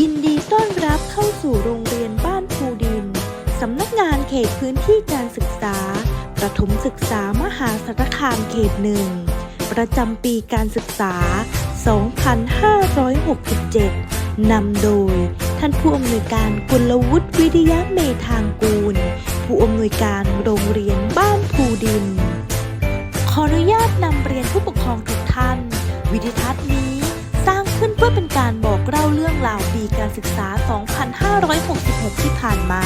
ยินดีต้อนรับเข้าสู่โรงเรียนบ้านภูดิน สำนักงานเขตพื้นที่การศึกษา ประถมศึกษามหาสารคามเขตหนึ่ง ประจำปีการศึกษา 2567 นำโดย ท่านผู้อำนวยการกุลวุฒิวิทยาเมธางกูล ผู้อำนวยการโรงเรียนบ้านภูดิน ขออนุญาตนำเรียนผู้ปกครองทุกท่าน วิดิทัศน์ ขึ้นเพื่อเป็นการบอกเล่าเรื่องราวปีการศึกษา 2566 ที่ผ่านมา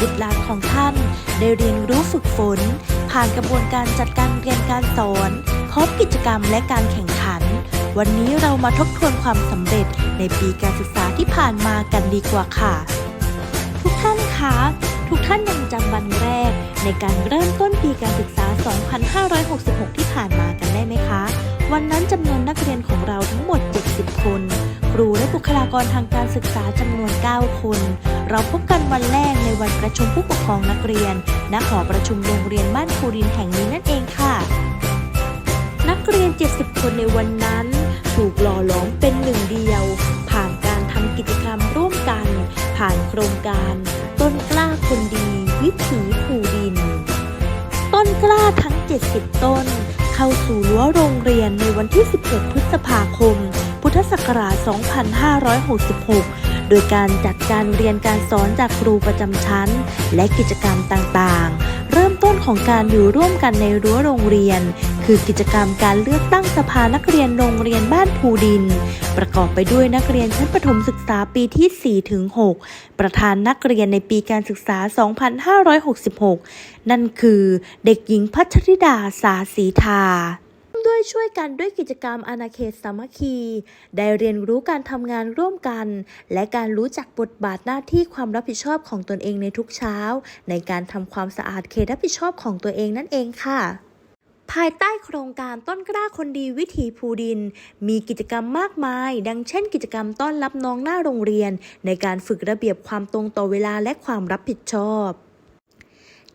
บุตรหลานของท่าน ได้เรียนรู้ฝึกฝน ผ่านกระบวนการจัดการเรียนการสอนพร้อมกิจกรรมและการแข่งขัน วันนี้เรามาทบทวนความสำเร็จในปีการศึกษาที่ผ่านมากันดีกว่าค่ะ ทุกท่านคะ ทุกท่านยังจำวันแรก ในการเริ่มต้นปีการศึกษา 2566 ที่ผ่านมากันได้ไหมคะ วันนั้นจำนวนนักเรียนของเราทั้งหมด 70 คน ครูและบุคลากรทางการศึกษาจำนวน 9 คน เราพบกันวันแรกในวันประชุมผู้ปกครองนักเรียน ณ หอประชุมโรงเรียนบ้านภูรินแห่งนี้นั่นเองค่ะ นักเรียน 70 คนในวันนั้น ถูกหล่อหลอมเป็นหนึ่งเดียว ผ่านการทำกิจกรรมร่วมกัน ผ่านโครงการ ต้นกล้าคนดี วิถีภูดิน ต้นกล้าทั้ง 70 ต้น เข้าสู่รั้วโรงเรียนในวันที่ 17 พฤษภาคม พุทธศักราช 2566 โดยการจัดการเรียนการสอนจากครูประจำชั้น และกิจกรรมต่างๆ ต้นของการอยู่ร่วมกันในรั้วโรงเรียน คือกิจกรรมการเลือกตั้งสภานักเรียนโรงเรียนบ้านภูดิน ประกอบไปด้วยนักเรียนชั้นประถมศึกษาปีที่ 4 ถึง 6 ประธานนักเรียนในปีการศึกษา 2566 นั่นคือเด็กหญิงพัชริดาสาสีทา ด้วยช่วยกันด้วยกิจกรรมอาณาเขตสามัคคี ได้เรียนรู้การทำงานร่วมกัน และการรู้จักบทบาทหน้าที่ความรับผิดชอบของตนเองในทุกเช้า ในการทำความสะอาดเขตรับผิดชอบของตัวเองนั่นเองค่ะภายใต้โครงการต้นกล้าคนดีวิถีภูดิน มีกิจกรรมมากมาย ดังเช่น กิจกรรมต้อนรับน้องหน้าโรงเรียน ในการฝึกระเบียบความตรงต่อเวลาและความรับผิดชอบ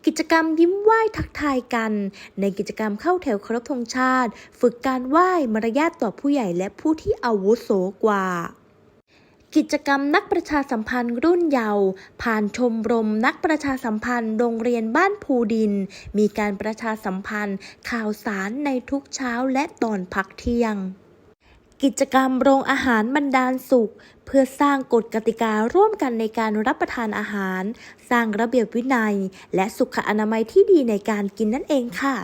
กิจกรรมยิ้มไหว้ทักทายกัน ในกิจกรรมเข้าแถวเคารพธงชาติ ฝึกการไหว้มารยาทต่อผู้ใหญ่และผู้ที่อาวุโสกว่ากิจกรรมนักประชาสัมพันธ์รุ่นเยาว์ผ่านชมรมนักประชาสัมพันธ์โรงเรียนบ้านภูดิน มีการประชาสัมพันธ์ข่าวสารในทุกเช้าและตอนพักเที่ยง กิจกรรมโรงอาหารบรรดาลสุข เพื่อสร้างกฎกติการ่วมกันในการรับประทานอาหาร สร้างระเบียบวินัย และสุขอนามัยที่ดีในการกินนั่นเองค่ะ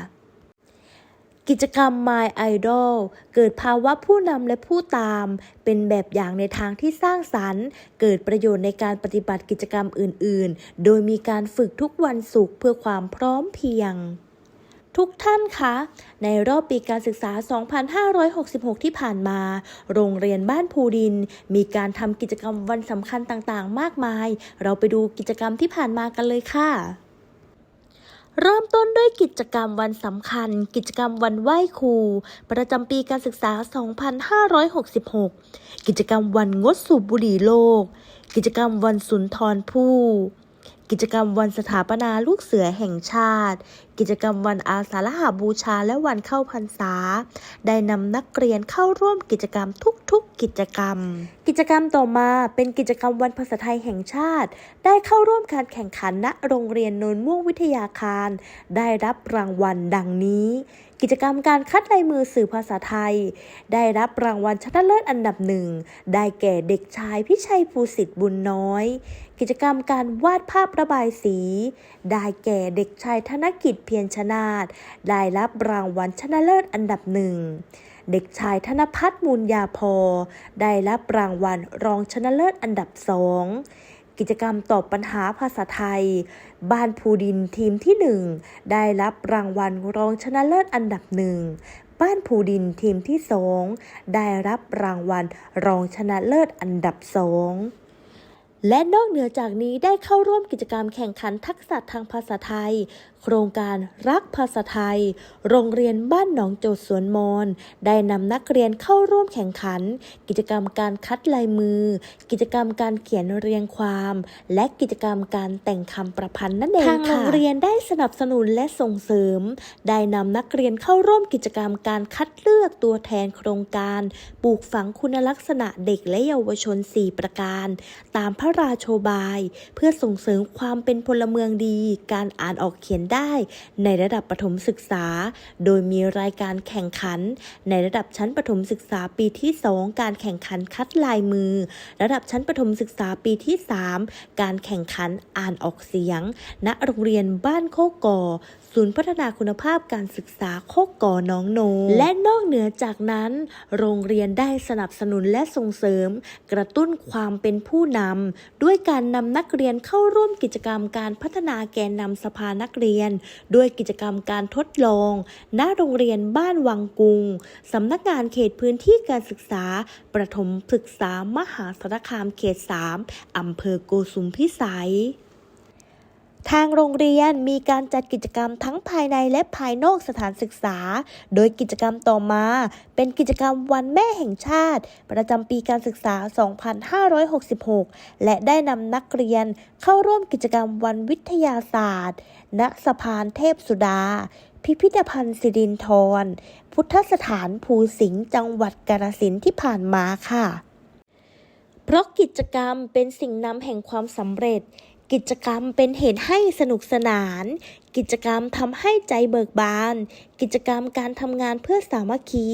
กิจกรรม My Idol เกิดภาวะผู้นำและผู้ตาม เป็นแบบอย่างในทางที่สร้างสรรค์ เกิดประโยชน์ในการปฏิบัติกิจกรรมอื่น ๆ โดยมีการฝึกทุกวันศุกร์เพื่อความพร้อมเพียง ทุกท่านคะ ในรอบปีการศึกษา 2566 ที่ผ่านมา โรงเรียนบ้านภูดิน มีการทำกิจกรรมวันสำคัญต่างๆ มากมาย เราไปดูกิจกรรมที่ผ่านมากันเลยค่ะเริ่มต้นด้วยกิจกรรมวันสำคัญ กิจกรรมวันไหว้ครู ประจำปีการศึกษา 2566 กิจกรรมวันงดสูบบุหรี่โลก กิจกรรมวันสุนทรภู่กิจกรรมวันสถาปนาลูกเสือแห่งชาติกิจกรรมวันอาสาฬหบูชาและวันเข้าพรรษา ได้นำนักเรียนเข้าร่วมกิจกรรมทุกๆ กิจกรรม กิจกรรมต่อมาเป็นกิจกรรมวันภาษาไทยแห่งชาติ ได้เข้าร่วมการแข่งขันณโรงเรียนโนนม่วงวิทยาคาร ได้รับรางวัลดังนี้ กิจกรรมการคัดลายมือสื่อภาษาไทย ได้รับรางวัลชนะเลิศอันดับหนึ่งได้แก่เด็กชายพิชัยภูสิทธิ์บุญน้อย กิจกรรมการวาดภาพระบายสี ได้แก่เด็กชายธนกิจพียรชนาตได้รับรางวัลชนะเลิศอันดับหนึ่ง เด็กชายธนพัฒน์มูลยาพอ ได้รับรางวัลรองชนะเลิศอันดับสอง กิจกรรมตอบปัญหาภาษาไทย บ้านภูดินทีมที่หนึ่งได้รับรางวัลรองชนะเลิศอันดับหนึ่งบ้านภูดินทีมที่สองได้รับรางวัลรองชนะเลิศอันดับสองและนอกเหนือจากนี้ได้เข้าร่วมกิจกรรมแข่งขันทักษะทางภาษาไทย โครงการรักภาษาไทย โรงเรียนบ้านหนองโจดสวนมอน ได้นำนักเรียนเข้าร่วมแข่งขัน กิจกรรมการคัดลายมือ กิจกรรมการเขียนเรียงความ และกิจกรรมการแต่งคำประพันธ์นั่นเองค่ะทางโรงเรียนได้สนับสนุนและส่งเสริม ได้นำนักเรียนเข้าร่วมกิจกรรมการคัดเลือกตัวแทนโครงการ ปลูกฝังคุณลักษณะเด็กและเยาวชน 4 ประการ ตามพระราโชบาย เพื่อส่งเสริมความเป็นพลเมืองดี การอ่านออกเขียนได้ในระดับประถมศึกษา โดยมีรายการแข่งขัน ในระดับชั้นประถมศึกษาปีที่ 2 การแข่งขันคัดลายมือ ระดับชั้นประถมศึกษาปีที่ 3 การแข่งขันอ่านออกเสียง ณโรงเรียนบ้านโคกกอศูนย์พัฒนาคุณภาพการศึกษาโคกกอน้องโน และนอกเหนือจากนั้น โรงเรียนได้สนับสนุนและส่งเสริม กระตุ้นความเป็นผู้นำด้วยการนำนักเรียนเข้าร่วมกิจกรรมการพัฒนาแกนนำสภานักเรียนด้วยกิจกรรมการทดลองณโรงเรียนบ้านวังกุงสำนักงานเขตพื้นที่การศึกษา ประถมศึกษามหาสารคามเขต 3อำเภอโกสุมพิสัย ทางโรงเรียนมีการจัดกิจกรรมทั้งภายในและภายนอกสถานศึกษา โดยกิจกรรมต่อมา เป็นกิจกรรมวันแม่แห่งชาติ ประจำปีการศึกษา 2566 และได้นำนักเรียนเข้าร่วมกิจกรรมวันวิทยาศาสตร์ ณ สะพานเทพสุดา พิพิธภัณฑ์สิรินธร พุทธสถานภูสิงห์ จังหวัดกาฬสินธุ์ที่ผ่านมาค่ะ เพราะกิจกรรมเป็นสิ่งนำแห่งความสำเร็จ กิจกรรมเป็นเหตุให้สนุกสนาน กิจกรรมทำให้ใจเบิกบาน กิจกรรมการทำงานเพื่อสามัคคี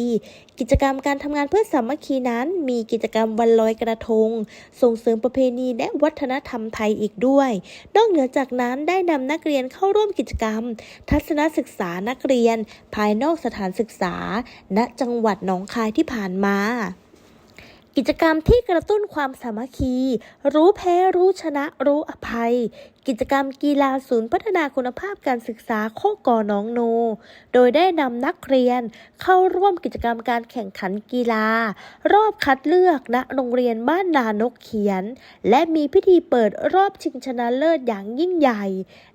กิจกรรมการทำงานเพื่อสามัคคีนั้น มีกิจกรรมวันลอยกระทง ส่งเสริมประเพณีและวัฒนธรรมไทยอีกด้วย นอกเหนือจากนั้นได้นำนักเรียนเข้าร่วมกิจกรรม ทัศนศึกษานักเรียน ภายนอกสถานศึกษา ณจังหวัดหนองคายที่ผ่านมา กิจกรรมที่กระตุ้นความสามัคคี รู้แพ้รู้ชนะรู้อภัย กิจกรรมกีฬาศูนย์พัฒนาคุณภาพการศึกษาโคกอน้องโน โดยได้นำนักเรียนเข้าร่วมกิจกรรมการแข่งขันกีฬา รอบคัดเลือกณโรงเรียนบ้านนานกเขียน และมีพิธีเปิดรอบชิงชนะเลิศอย่างยิ่งใหญ่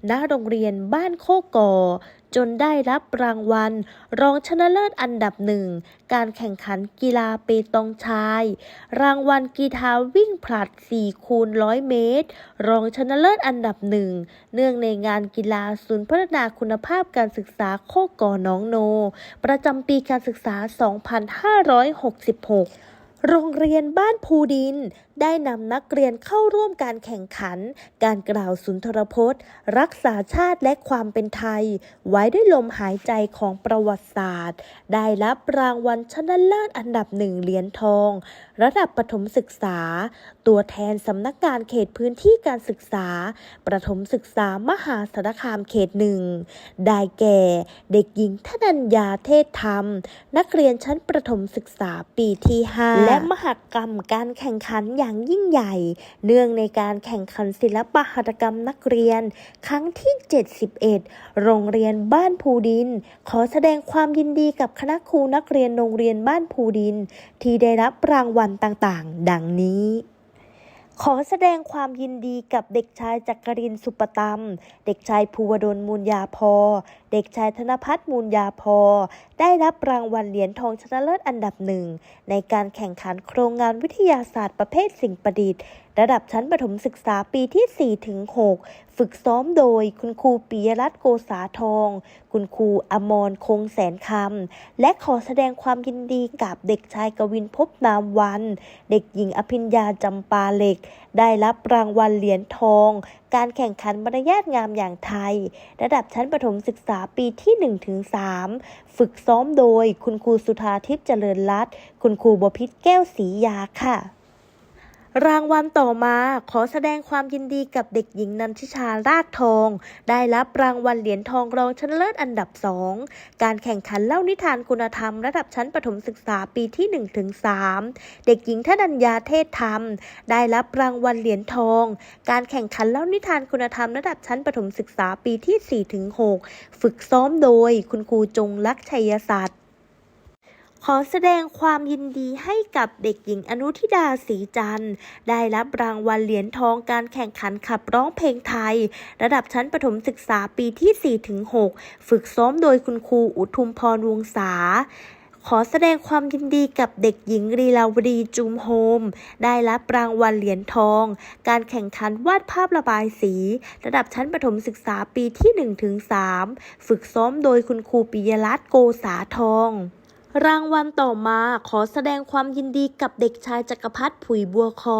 ณโรงเรียนบ้านโคกอ จนได้รับรางวัล รองชนะเลิศอันดับหนึ่ง การแข่งขันกีฬาเปตองชาย รางวัลกีฬาวิ่งผลัด 4 คูณ 100 เมตร รองชนะเลิศอันดับหนึ่ง เนื่องในงานกีฬาศูนย์พัฒนาคุณภาพการศึกษาโคกก่อน้องโน ประจำปีการศึกษา 2566 โรงเรียนบ้านภูดิน ได้นำนักเรียนเข้าร่วมการแข่งขัน การกล่าวสุนทรพจน์ รักษาชาติและความเป็นไทย ไว้ด้วยลมหายใจของประวัติศาสตร์ ได้รับรางวัลชนะเลิศอันดับหนึ่งเหรียญทอง ระดับปฐมศึกษาตัวแทนสำนักงานเขตพื้นที่การศึกษา ประถมศึกษามหาสารคามเขตหนึ่ง ได้แก่ เด็กหญิงธนัญญาเทศธรรม นักเรียนชั้นประถมศึกษาปีที่ 5 และมหกรรมการแข่งขันอย่างยิ่งใหญ่ เนื่องในการแข่งขันศิลปหัตถกรรมนักเรียน ครั้งที่ 71 โรงเรียนบ้านภูดิน ขอแสดงความยินดีกับคณะครูนักเรียนโรงเรียนบ้านภูดิน ที่ได้รับรางวัลต่างๆ ดังนี้ ขอแสดงความยินดีกับเด็กชายจักรินสุปตมเด็กชายภูวดลมูลยาพอ เด็กชายธนพัฒน์มูลยาพอ ได้รับรางวัลเหรียญทองชนะเลิศอันดับหนึ่งในการแข่งขันโครงงานวิทยาศาสตร์ประเภทสิ่งประดิษฐ์ ระดับชั้นประถมศึกษาปีที่4ถึง6ฝึกซ้อมโดยคุณครูปิยรัตน์โกษาทอง คุณครูอมรคงแสนคำ และขอแสดงความยินดีกับเด็กชายกวินพบนามวัน เด็กหญิงอภิญญาจำปาเหล็ก ได้รับรางวัลเหรียญทอง การแข่งขันมารยาทงามอย่างไทย ระดับชั้นประถมศึกษาปีที่ 1-3 ฝึกซ้อมโดยคุณครูสุธาทิพย์เจริญรัตน์คุณครูบพิษแก้วศรียาค่ะ รางวัลต่อมาขอแสดงความยินดีกับเด็กหญิงนันทิชาราชทอง ได้รับรางวัลเหรียญทองรองชนะเลิศอันดับสองการแข่งขันเล่านิทานคุณธรรมระดับชั้นประถมศึกษาปีที่ 1-3 เด็กหญิงธนัญญาเทศธรรม ได้รับรางวัลเหรียญทอง การแข่งขันเล่านิทานคุณธรรมระดับชั้นประถมศึกษาปีที่ 4-6 ฝึกซ้อมโดยคุณครูจงลักษ์ชัยศัตร์ ขอแสดงความยินดีให้กับเด็กหญิงอนุทิดาศรีจันทร์ ได้รับรางวัลเหรียญทองการแข่งขันขับร้องเพลงไทย ระดับชั้นประถมศึกษาปีที่ 4-6 ฝึกซ้อมโดยคุณครูอุทุมพรวงศาขอแสดงความยินดีกับเด็กหญิงรีลาวดีจุมโฮม ได้รับรางวัลเหรียญทอง การแข่งขันวาดภาพระบายสี ระดับชั้นประถมศึกษาปีที่ 1-3 ฝึกซ้อมโดยคุณครูปิยรัตน์โกษาทอง รางวัลต่อมาขอแสดงความยินดีกับเด็กชายจักรพัฒน์ผุยบัวคอ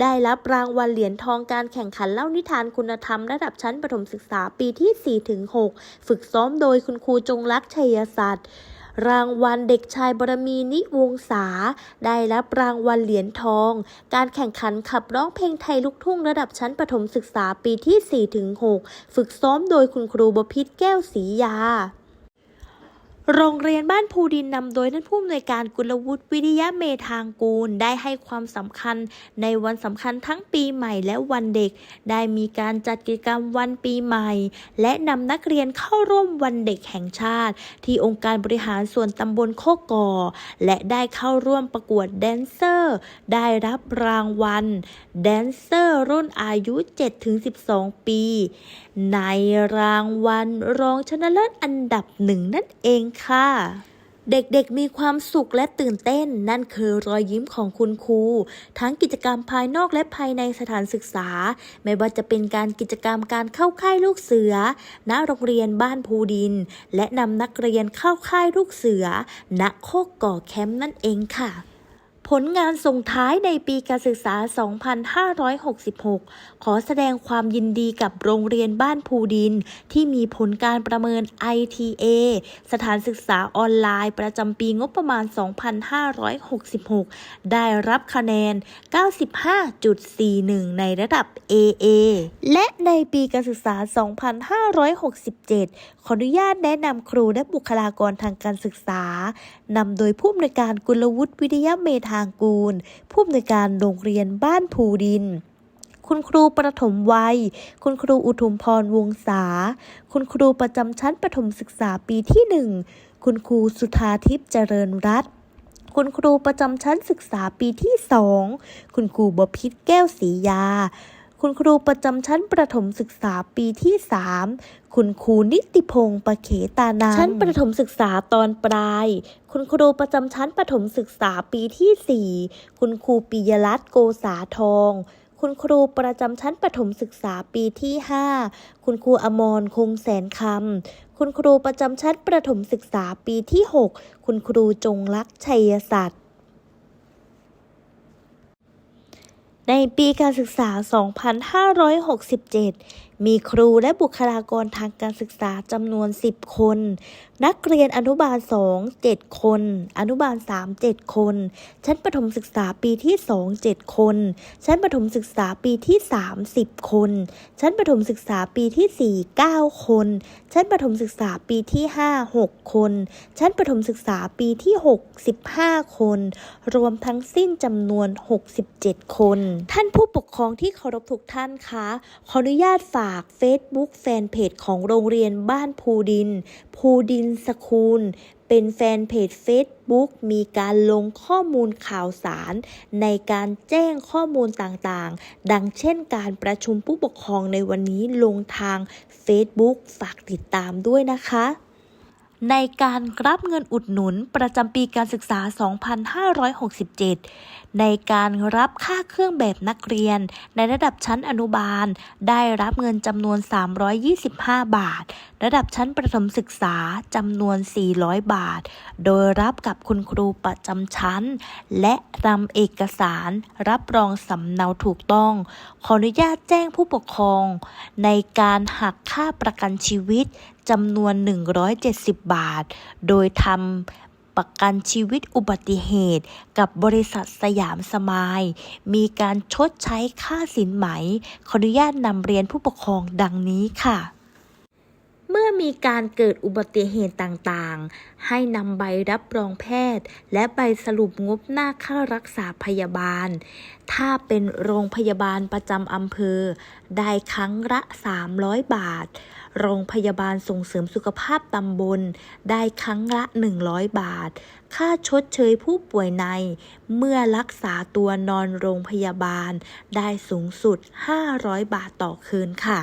ได้รับรางวัลเหรียญทองการแข่งขันเล่านิทานคุณธรรมระดับชั้นประถมศึกษาปีที่ 4-6 ฝึกซ้อมโดยคุณครูจงรักชัยศัตร์รางวัลเด็กชายบรมีนิวงศาได้รับรางวัลเหรียญทอง การแข่งขันขับร้องเพลงไทยลูกทุ่งระดับชั้นประถมศึกษาปีที่ 4-6 ฝึกซ้อมโดยคุณครูบพิษแก้วศรียา โรงเรียนบ้านภูดินนำโดยท่านผู้อำนวยการกุลวุฒิวิริยะเมธางกูล ได้ให้ความสำคัญในวันสำคัญทั้งปีใหม่และวันเด็ก ได้มีการจัดกิจกรรมวันปีใหม่ และนำนักเรียนเข้าร่วมวันเด็กแห่งชาติ ที่องค์การบริหารส่วนตำบลโคกกอ และได้เข้าร่วมประกวดแดนเซอร์ ได้รับรางวัลแดนเซอร์รุ่นอายุ 7-12 ปี ในรางวัลรองชนะเลิศอันดับหนึ่งนั่นเองค่ะ เด็กๆมีความสุขและตื่นเต้น นั่นคือรอยยิ้มของคุณครู ทั้งกิจกรรมภายนอกและภายในสถานศึกษา ไม่ว่าจะเป็นการกิจกรรมการเข้าค่ายลูกเสือ ณโรงเรียนบ้านภูดิน และนำนักเรียนเข้าค่ายลูกเสือ ณโคกก่อแคมป์นั่นเองค่ะ ผลงานส่งท้ายในปีการศึกษา 2566 ขอแสดงความยินดีกับโรงเรียนบ้านภูดิน ที่มีผลการประเมิน ITA สถานศึกษาออนไลน์ประจำปีงบประมาณ 2566 ได้รับคะแนน 95.41 ในระดับ AA และในปีการศึกษา 2567 ขออนุญาตแนะนำครูและบุคลากรทางการศึกษานำโดยผู้อำนวยการกุลวุฒิวิทยาเมธางกูล ผู้อำนวยการโรงเรียนบ้านภูดิน คุณครูประถมวัย คุณครูอุทุมพรวงศา คุณครูประจำชั้นประถมศึกษาปีที่หนึ่ง คุณครูสุธาทิพย์เจริญรัตน์คุณครูประจำชั้นศึกษาปีที่สอง คุณครูบพิษแก้วศรียา คุณครูประจำชั้นประถมศึกษาปีที่สามคุณครูนิติพงศ์ประเขตานันชั้นประถมศึกษาตอนปลาย คุณครูประจำชั้นประถมศึกษาปีที่สี่คุณครูปิยรัตน์โกษาทองคุณครูประจำชั้นประถมศึกษาปีที่ 5 คุณครูอมรคงแสนคำ คุณครูประจำชั้นประถมศึกษาปีที่ 6 คุณครูจงรักชัยศัตร์ ในปีการศึกษา 2567 มีครูและบุคลากรทางการศึกษาจำนวน 10 คน นักเรียนอนุบาล 2 7 คน อนุบาล 3 7 คน ชั้นประถมศึกษาปีที่ 2 7 คน ชั้นประถมศึกษาปีที่ 3 10 คน ชั้นประถมศึกษาปีที่ 4 9 คน ชั้นประถมศึกษาปีที่ 5 6 คน ชั้นประถมศึกษาปีที่ 6 15 คน รวมทั้งสิ้นจำนวน 67 คน ท่านผู้ปกครองที่เคารพทุกท่านคะ ขออนุญาตฝาก Facebook แฟนเพจของโรงเรียนบ้านภูดิน ภูดินสคูล เป็นแฟนเพจ Facebook มีการลงข้อมูลข่าวสาร ในการแจ้งข้อมูลต่างๆ ดังเช่นการประชุมผู้ปกครองในวันนี้ลงทาง Facebook ฝากติดตามด้วยนะคะ ในการรับเงินอุดหนุนประจำปีการศึกษา 2567 ในการรับค่าเครื่องแบบนักเรียน ในระดับชั้นอนุบาล ได้รับเงินจำนวน 325 บาท ระดับชั้นประถมศึกษาจำนวน 400 บาท โดยรับกับคุณครูประจำชั้น และนำเอกสารรับรองสำเนาถูกต้อง ขออนุญาตแจ้งผู้ปกครอง ในการหักค่าประกันชีวิต จำนวน 170 บาท โดยทำประกันชีวิตอุบัติเหตุกับบริษัทสยามสมาย มีการชดใช้ค่าสินไหม ขออนุญาตนำเรียนผู้ปกครองดังนี้ค่ะ มีการเกิดอุบัติเหตุต่างๆ ให้นำใบรับรองแพทย์ และใบสรุปงบหน้าค่ารักษาพยาบาล ถ้าเป็นโรงพยาบาลประจำอำเภอ ได้ครั้งละ 300 บาท โรงพยาบาลส่งเสริมสุขภาพตำบล ได้ครั้งละ 100 บาท ค่าชดเชยผู้ป่วยใน เมื่อรักษาตัวนอนโรงพยาบาล ได้สูงสุด 500 บาทต่อคืนค่ะ